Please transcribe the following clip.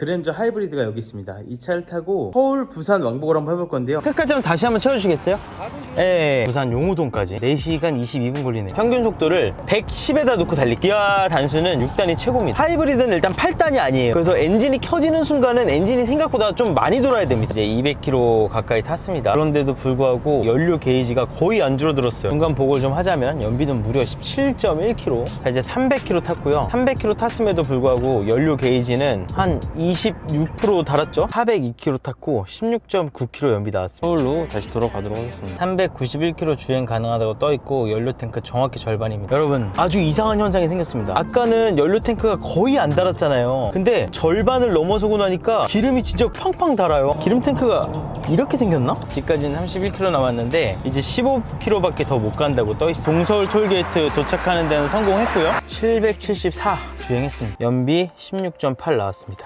그랜저 하이브리드가 여기 있습니다. 이 차를 타고 서울, 부산 왕복을 한번 해볼 건데요. 끝까지 한번 다시 한번 채워주시겠어요? 예, 부산 용호동까지 4시간 22분 걸리네요. 평균 속도를 110에다 놓고 달릴게요. 기아 단수는 6단이 최고입니다. 하이브리드는 일단 8단이 아니에요. 그래서 엔진이 켜지는 순간은 엔진이 생각보다 좀 많이 돌아야 됩니다. 이제 200km 가까이 탔습니다. 그런데도 불구하고 연료 게이지가 거의 안 줄어들었어요. 중간 보고를 좀 하자면 연비는 무려 17.1km. 자, 이제 300km 탔고요. 300km 탔음에도 불구하고 연료 게이지는 한 26% 달았죠. 402km 탔고 16.9km 연비 나왔습니다. 서울로 다시 돌아가도록 하겠습니다. 391km 주행 가능하다고 떠 있고 연료 탱크 정확히 절반입니다. 여러분 아주 이상한 현상이 생겼습니다. 아까는 연료 탱크가 거의 안 달았잖아요. 근데 절반을 넘어서고 나니까 기름이 진짜 팡팡 달아요. 기름 탱크가 이렇게 생겼나? 집까지는 31km 남았는데 이제 15km밖에 더 못 간다고 떠 있어요. 동서울 톨게이트 도착하는 데는 성공했고요. 774 주행했습니다. 연비 16.8 나왔습니다.